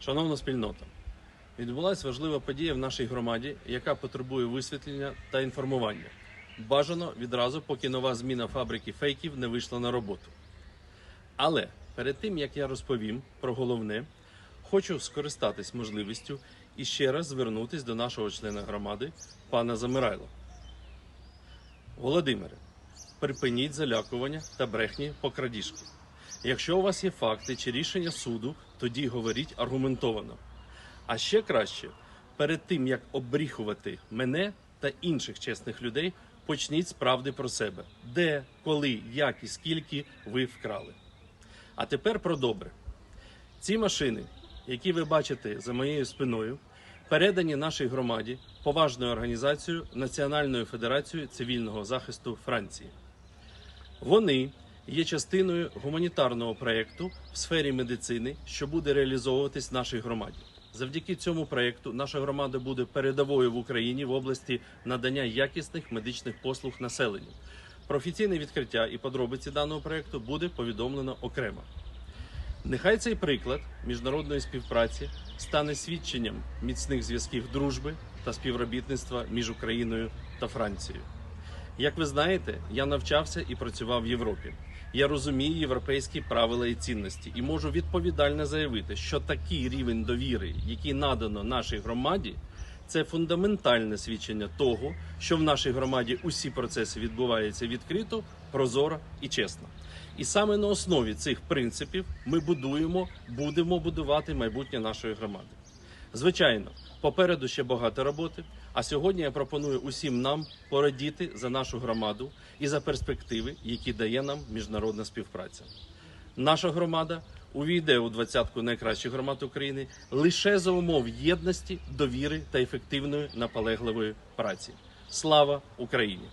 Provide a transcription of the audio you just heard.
Шановна спільнота, відбулася важлива подія в нашій громаді, яка потребує висвітлення та інформування. Бажано відразу, поки нова зміна фабрики фейків не вийшла на роботу. Але перед тим як я розповім про головне, хочу скористатись можливістю і ще раз звернутись до нашого члена громади, пана Замирайло. Володимире, припиніть залякування та брехні по крадіжки. Якщо у вас є факти чи рішення суду, тоді говоріть аргументовано. А ще краще, перед тим як обріхувати мене та інших чесних людей, почніть з правди про себе, де, коли, як і скільки ви вкрали. А тепер про добре. Ці машини, які ви бачите за моєю спиною, передані нашій громаді поважною організацією Національною федерацією цивільного захисту Франції. Вони є частиною гуманітарного проєкту в сфері медицини, що буде реалізовуватись в нашій громаді. Завдяки цьому проєкту наша громада буде передовою в Україні в області надання якісних медичних послуг населенню. Про офіційне відкриття і подробиці даного проєкту буде повідомлено окремо. Нехай цей приклад міжнародної співпраці стане свідченням міцних зв'язків дружби та співробітництва між Україною та Францією. Як ви знаєте, я навчався і працював в Європі. Я розумію європейські правила і цінності і можу відповідально заявити, що такий рівень довіри, який надано нашій громаді, це фундаментальне свідчення того, що в нашій громаді усі процеси відбуваються відкрито, прозоро і чесно. І саме на основі цих принципів ми будуємо, будемо будувати майбутнє нашої громади. Звичайно, попереду ще багато роботи. А сьогодні я пропоную усім нам порадіти за нашу громаду і за перспективи, які дає нам міжнародна співпраця. Наша громада увійде у двадцятку найкращих громад України лише за умов єдності, довіри та ефективної наполегливої праці. Слава Україні!